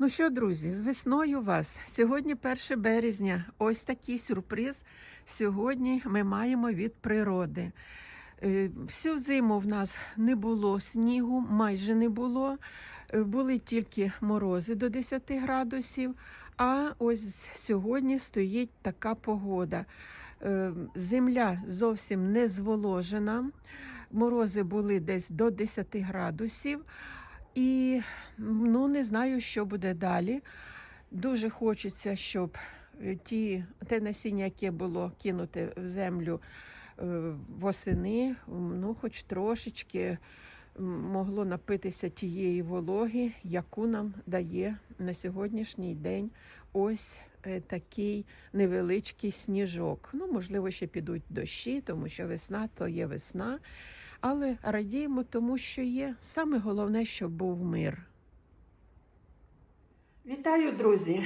Ну що, друзі, з весною вас. Сьогодні 1 березня. Ось такий сюрприз. Сьогодні ми маємо від природи. Е, Всю зиму в нас не було снігу, майже не було. Е, Були тільки морози до 10 градусів. А ось сьогодні стоїть така погода. Е, Земля зовсім не зволожена. Морози були десь до 10 градусів. І ну не знаю, що буде далі. Дуже хочеться, щоб е, ті, те насіння, яке було кинуте в землю е, восени, ну, хоч трошечки могло напитися тієї вологи, яку нам дає на сьогоднішній день ось е, такий невеличкий сніжок. Ну, можливо, ще підуть дощі, тому що весна то є весна. Але радіємо тому, що є. Саме головне, щоб був мир. Вітаю, друзі!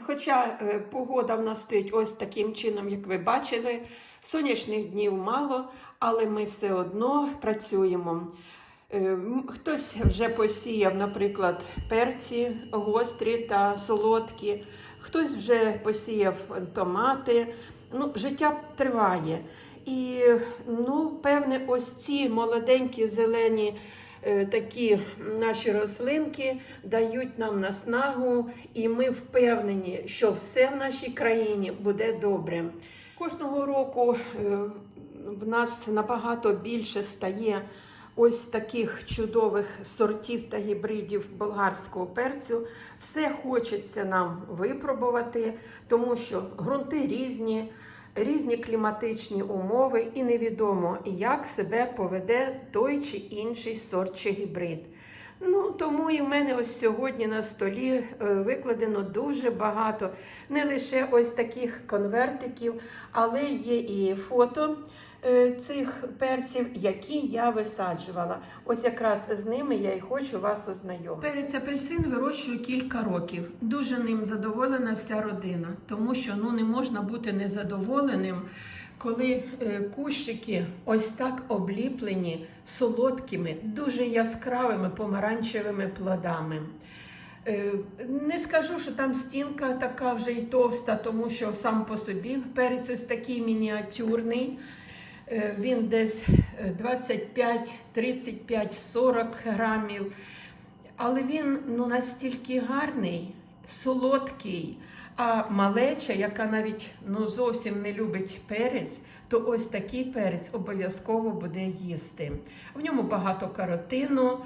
Хоча е, погода в нас стоїть ось таким чином, як ви бачили, сонячних днів мало, але ми все одно працюємо. Е, Хтось вже посіяв, наприклад, перці гострі та солодкі, хтось вже посіяв томати. Ну, життя триває. І ну, певне, ось ці молоденькі зелені е, такі наші рослинки дають нам наснагу, і ми впевнені, що все в нашій країні буде добре. Кожного року е, в нас набагато більше стає ось таких чудових сортів та гібридів болгарського перцю. Все хочеться нам випробувати, тому що ґрунти різні різні кліматичні умови, і невідомо, як себе поведе той чи інший сорт чи гібрид. Ну, тому і в мене ось сьогодні на столі е, викладено дуже багато не лише ось таких конвертиків, але є і фото цих перців, які я висаджувала. Ось якраз з ними я і хочу вас ознайомити. Перець апельсин вирощую кілька років. Дуже ним задоволена вся родина, тому що ну не можна бути незадоволеним. Коли е, кущики ось так обліплені солодкими, дуже яскравими помаранчевими плодами. Е, Не скажу, що там стінка така вже й товста, тому що сам по собі перець ось такий мініатюрний. Е, Він десь е, 25, 35, 40 грамів. Але він ну, настільки гарний, солодкий. А малеча, яка навіть ну, зовсім не любить перець, то ось такий перець обов'язково буде їсти. В ньому багато каротину,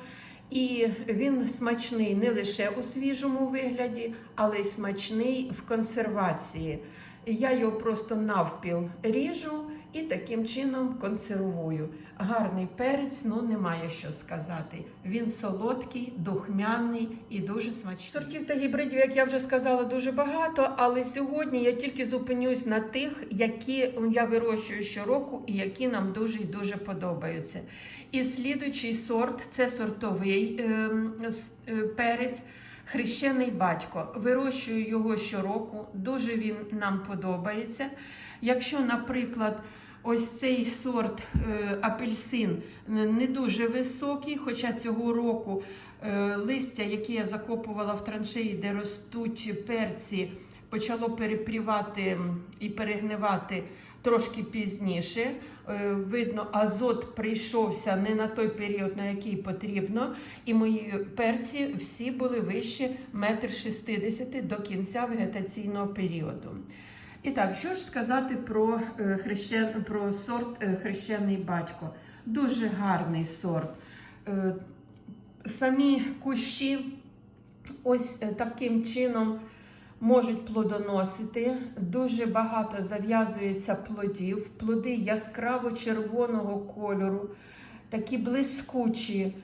і він смачний не лише у свіжому вигляді, але й смачний в консервації. Я його просто навпіл ріжу і таким чином консервую. Гарний перець, ну немає що сказати. Він солодкий, духмяний і дуже смачний. Сортів та гібридів, як я вже сказала, дуже багато. Але сьогодні я тільки зупинюсь на тих, які я вирощую щороку і які нам дуже і дуже подобаються. І слідуючий сорт це сортовий с- е, перець. Хрещений батько. Вирощую його щороку, дуже він нам подобається. Якщо, наприклад, ось цей сорт е, апельсин не дуже високий, хоча цього року е, листя, яке я закопувала в траншеї, де ростуть перці, почало перепрівати і перегнивати трошки пізніше. Е, Видно, азот прийшовся не на той період, на який потрібно. І мої перці всі були вище 1,60 м до кінця вегетаційного періоду. І так, що ж сказати про, е, хрещен... про сорт е, хрещений батько? Дуже гарний сорт. Самі кущі ось таким чином можуть плодоносити. Дуже багато зав'язується плодів. Плоди яскраво червоного кольору, такі блискучі,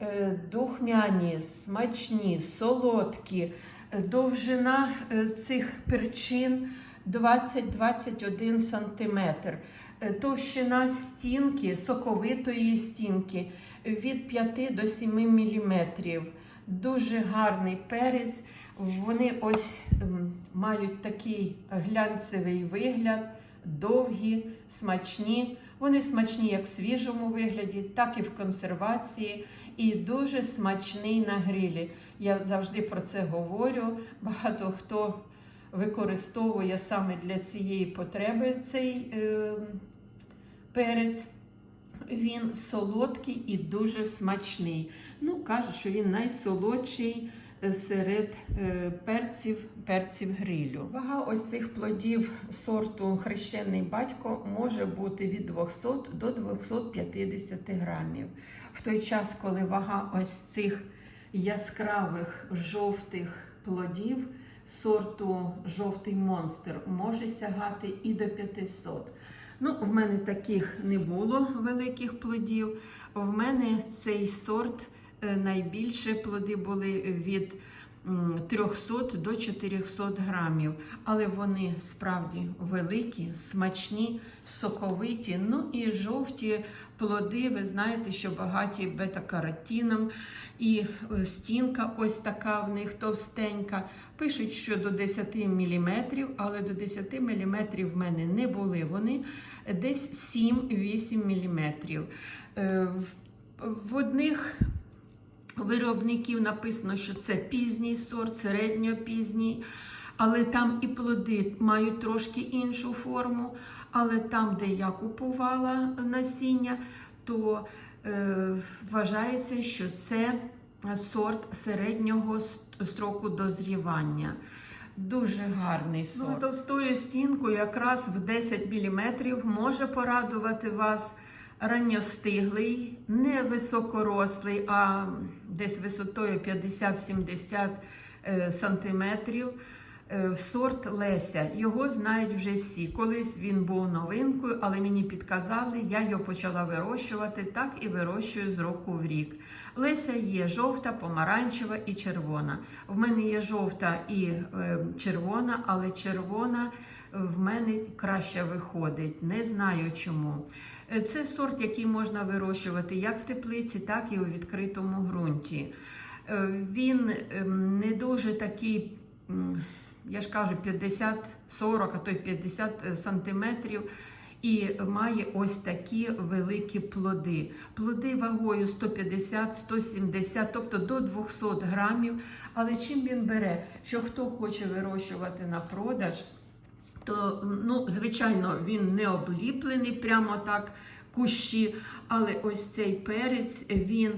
е, духмяні, смачні, солодкі. Довжина е, цих перчин 20-21 сантиметр. Е, Товщина стінки, соковитої стінки від 5 до 7 міліметрів. Дуже гарний перець. Вони ось ем, мають такий глянцевий вигляд, довгі, смачні. Вони смачні як в свіжому вигляді, так і в консервації, і дуже смачний на грилі. Я завжди про це говорю. Багато хто використовує саме для цієї потреби цей е, перець. Він солодкий і дуже смачний. Ну, кажуть, що він найсолодший серед е, перців, перців грилю. Вага ось цих плодів сорту хрещений батько може бути від 200 до 250 грамів. В той час, коли вага ось цих яскравих жовтих плодів сорту жовтий монстр може сягати і до 500. Ну, в мене таких не було великих плодів. В мене цей сорт е, найбільше плоди були від 300 до 400 грамів. Але вони справді великі, смачні, соковиті. Ну і жовті плоди, ви знаєте, що багаті бета-каротином. І е, стінка ось така в них товстенька. Пишуть, що до 10 мм, але до 10 мм в мене не були. Вони десь 7-8 мм. Е, В одних виробників написано, що це пізній сорт, середньопізній, але там і плоди мають трошки іншу форму. Але там, де я купувала насіння, то е, вважається, що це сорт середнього строку дозрівання. Дуже гарний сорт. Ну, товстою стінкою якраз в 10 мм може порадувати вас ранньостиглий, не високорослий, а десь висотою 50-70 е, сантиметрів. Е, Сорт Леся. Його знають вже всі. Колись він був новинкою, але мені підказали, я його почала вирощувати, так і вирощую з року в рік. Леся є жовта, помаранчева і червона. В мене є жовта і е, червона, але червона в мене краще виходить. Не знаю чому. Е, Це сорт, який можна вирощувати як в теплиці, так і у відкритому ґрунті. Е, Він ем, не дуже такий. я ж кажу, 50-40, а то й 50 сантиметрів. І має ось такі великі плоди. Плоди вагою 150-170, тобто до 200 грамів. Але чим він бере? Що хто хоче вирощувати на продаж, то, ну, звичайно, він не обліплений прямо так кущі, але ось цей перець, він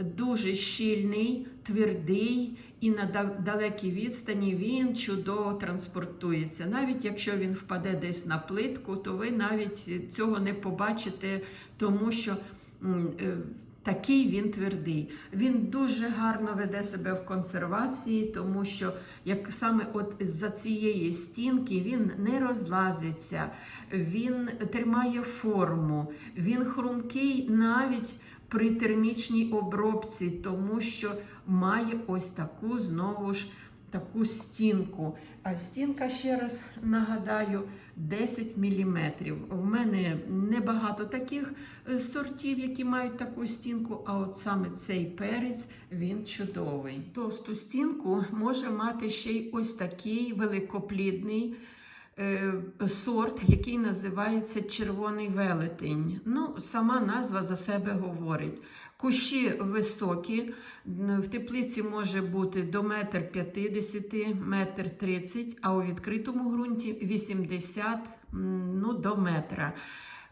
дуже щільний, твердий і на далекій відстані він чудово транспортується. Навіть якщо він впаде десь на плитку, то ви навіть цього не побачите, тому що е, такий він твердий. Він дуже гарно веде себе в консервації, тому що як саме от за цієї стінки він не розлазиться, він тримає форму, він хрумкий навіть при термічній обробці, тому що має ось таку знову ж таку стінку. А стінка, ще раз нагадаю, 10 мм. В мене небагато таких е, сортів, які мають таку стінку, а от саме цей перець він чудовий. Товсту стінку може мати ще й ось такий великоплідний е, сорт, який називається червоний велетень. Ну, сама назва за себе говорить. Кущі високі, в теплиці може бути до метр 50, метр 30, а у відкритому ґрунті 80 ну, до метра.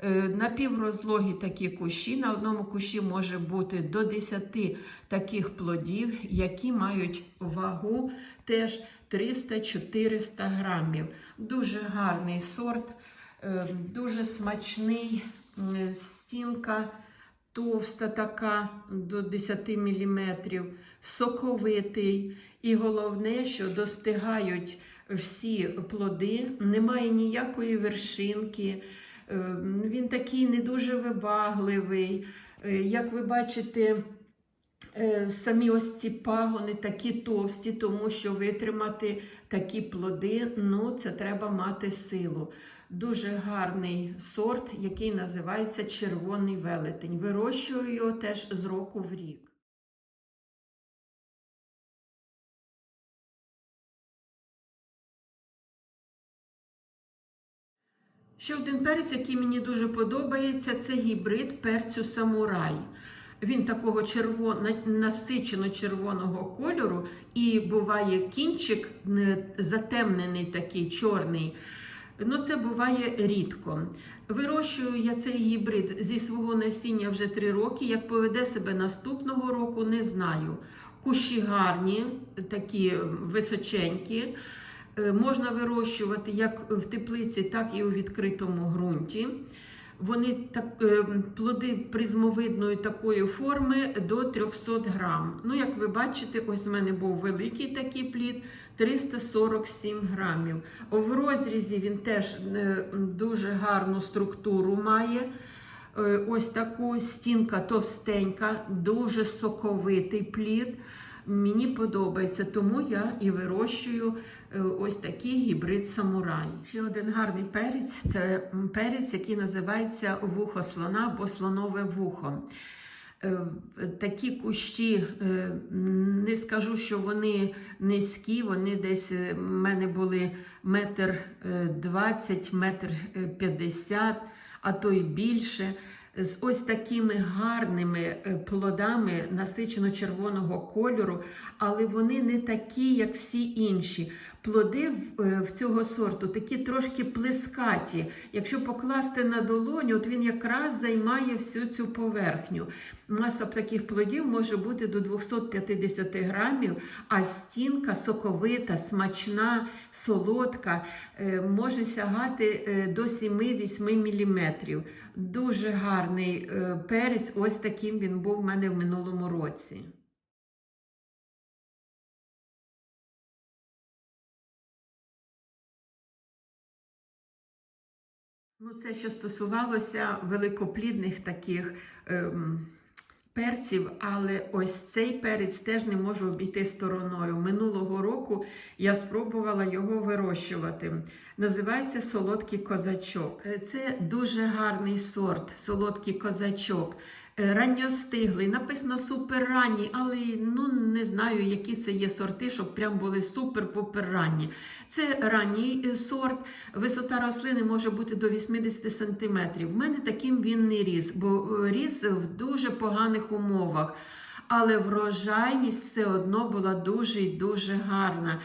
Е, Напіврозлогі такі кущі. На одному кущі може бути до 10 таких плодів, які мають вагу теж 300-400 грамів. Дуже гарний сорт, е, дуже смачний стінка. Товста така до 10 мм, соковитий. І головне, що достигають всі плоди, немає ніякої вершинки. Е, Він такий не дуже вибагливий. Е, Як ви бачите, е, самі ось ці пагони такі товсті, тому що витримати такі плоди, ну це треба мати силу. Дуже гарний сорт, який називається червоний велетень. Вирощую його теж з року в рік. Ще один перець, який мені дуже подобається, це гібрид перцю самурай. Він такого червон... насичено червоного кольору, і буває кінчик затемнений, такий чорний. Ну, це буває рідко. Вирощую я цей гібрид зі свого насіння вже три роки. Як поведе себе наступного року, не знаю. Кущі гарні, такі височенькі. Е, Можна вирощувати як в теплиці, так і у відкритому ґрунті. Вони так, е, плоди призмовидної такої форми до 300 грам. Ну, як ви бачите, ось в мене був великий такий плід 347 грамів. В розрізі він теж е, дуже гарну структуру має. Е, Ось таку стінка товстенька, дуже соковитий плід. Мені подобається, тому я і вирощую е, ось такий гібрид самурай. Ще один гарний перець це перець, який називається вухо слона або слонове вухо. Е, Такі кущі, е, не скажу, що вони низькі, вони десь в мене були метр двадцять, метр п'ятдесят, а то й більше. З ось такими гарними е, плодами насичено-червоного кольору, але вони не такі, як всі інші. Плоди в- е, цього сорту такі трошки плескаті. Якщо покласти на долоню, от він якраз займає всю цю поверхню. Маса таких плодів може бути до 250 грамів, а стінка соковита, смачна, солодка, е, може сягати до 7-8 мм. Дуже гарний е, перець, ось таким він був в мене в минулому році. Ну, це що стосувалося великоплідних таких ем, перців, але ось цей перець теж не можу обійти стороною. Минулого року я спробувала його вирощувати. Називається солодкий козачок. Е, Це дуже гарний сорт, солодкий козачок. Е, Ранньостиглий, написано суперранній, але ну не знаю, які це є сорти, щоб прям були супер-пупер ранні. Це ранній е, сорт. Висота рослини може бути до 80 см. В мене таким він не ріс, бо е, ріс в дуже поганих умовах. Але врожайність все одно була дуже і дуже гарна.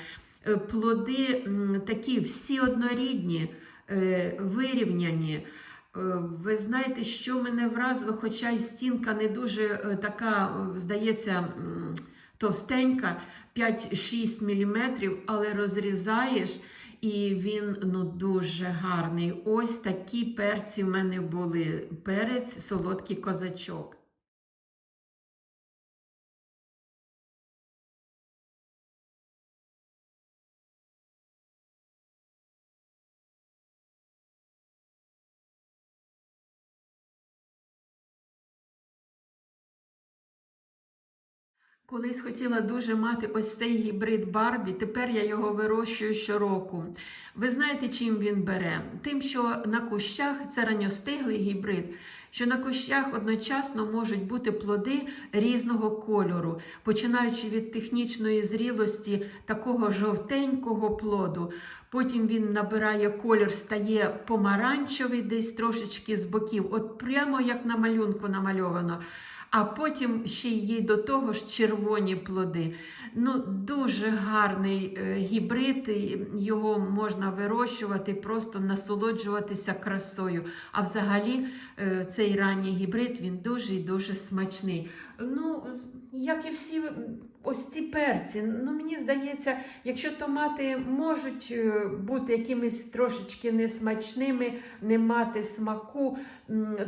Плоди такі всі однорідні, вирівняні. Е, Ви знаєте, що мене вразило, хоча й стінка не дуже е, така, е, здається, товстенька, 5-6 мм, але розрізаєш, і він ну, дуже гарний. Ось такі перці в мене були. Перець, солодкий козачок. Колись хотіла дуже мати ось цей гібрид Барбі, тепер я його вирощую щороку. Ви знаєте, чим він бере? Тим, що на кущах це ранньостиглий гібрид, що на кущах одночасно можуть бути плоди різного кольору, починаючи від технічної зрілості такого жовтенького плоду. Потім він набирає колір, стає помаранчевий, десь трошечки з боків, от прямо як на малюнку намальовано. А потім ще й до того ж червоні плоди. Ну, дуже гарний е, гібрид, його можна вирощувати, просто насолоджуватися красою. А взагалі, е, цей ранній гібрид він дуже і дуже смачний. Ну, як і всі ось ці перці. Ну, мені здається, якщо томати можуть е, бути якимись трошечки несмачними, не мати смаку,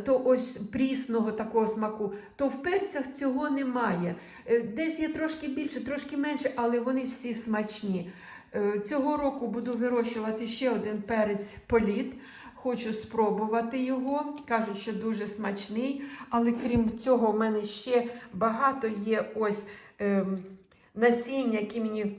то ось прісного такого смаку, то в перцях цього немає. Е, Десь є трошки більше, трошки менше, але вони всі смачні. Е, Цього року буду вирощувати ще один перець політ. Хочу спробувати його. Кажуть, що дуже смачний. Але крім цього, в мене ще багато є ось насіння, які мені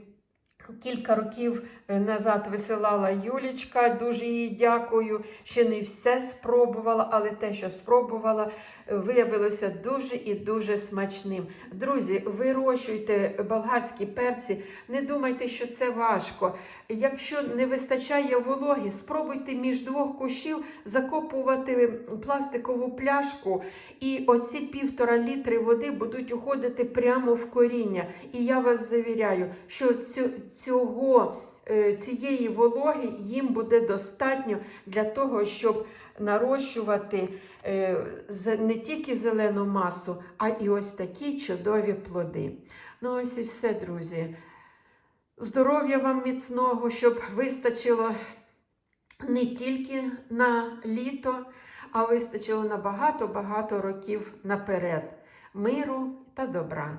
Кілька років е, назад висилала Юлічка, дуже їй дякую. Ще не все спробувала, але те, що спробувала, е, виявилося дуже і дуже смачним. Друзі, вирощуйте болгарські перці, не думайте, що це важко. Якщо не вистачає вологі, спробуйте між двох кущів закопувати пластикову пляшку, і оці півтора літри води будуть уходити прямо в коріння. І я вас завіряю, що цю, цього, е, цієї вологи їм буде достатньо для того, щоб нарощувати е, не тільки зелену масу, а і ось такі чудові плоди. Ну, ось і все, друзі. Здоров'я вам міцного, щоб вистачило не тільки на літо, а вистачило на багато-багато років наперед. Миру та добра.